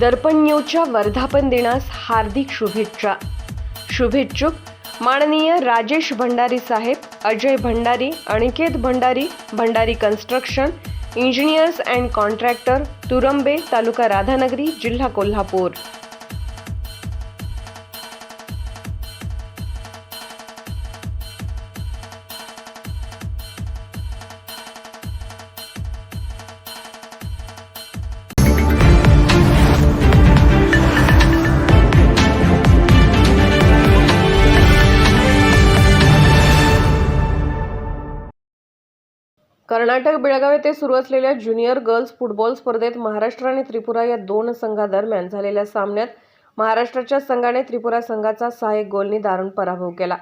दर्पण न्यूजच्या वर्धापन दिनास हार्दिक शुभेच्छा. शुभेच्छुक माननीय राजेश भंडारी साहेब Ajay Bhandari Aniket Bhandari Bhandari construction engineers and contractor Turambe taluka Radhanagari जिल्हा कोल्हापूर. कर्नाटक बेळगाव येथे सुरू असलेल्या ज्युनियर गर्ल्स फुटबॉल स्पर्धेत महाराष्ट्र आणि त्रिपुरा या दोन संघादरम्यान झालेल्या सामन्यात महाराष्ट्राच्या संघाने त्रिपुरा संघाचा सहा एक गोलनी दारुण पराभव केला.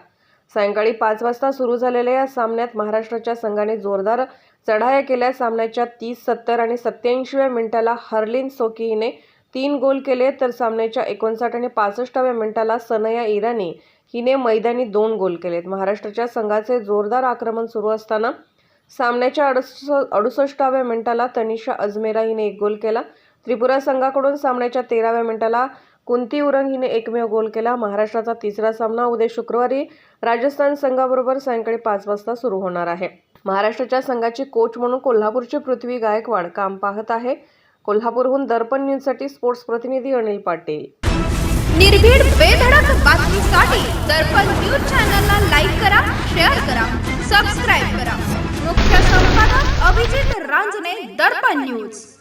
सायंकाळी पाच वाजता सुरू झालेल्या या सामन्यात महाराष्ट्राच्या संघाने जोरदार चढाया केल्या. सामन्याच्या तीस सत्तर आणि सत्याऐंशीव्या मिनिटाला हर्लिन सोकी हिने तीन गोल केले तर सामन्याच्या एकोणसाठ आणि पासष्टाव्या मिनिटाला सनया इराणी हिने मैदानी दोन गोल केलेत. महाराष्ट्राच्या संघाचे जोरदार आक्रमण सुरू असताना सामन्याच्या अडुस अडुसष्टाव्या मिनिटाला तनिषा अजमेरा हिने एक गोल केला. त्रिपुरा संघाकडून सामन्याच्या तेराव्या मिनिटाला कुंती उरंग हिने एकमेव गोल केला. महाराष्ट्राचा तिसरा सामना उद्या शुक्रवारी राजस्थान संघाबरोबर सायंकाळी पाच वाजता सुरू होणार आहे. महाराष्ट्राच्या संघाची कोच म्हणून कोल्हापूरची पृथ्वी गायकवाड काम पाहत आहे. कोल्हापूरहून दर्पण न्यूजसाठी स्पोर्ट्स प्रतिनिधी अनिल पाटील. निर्भीड बेधडक बातमीसाठी दर्पण न्यूज चॅनलला लाईक करा शेअर करा सबस्क्राईब रांजणे दर्पण न्यूज.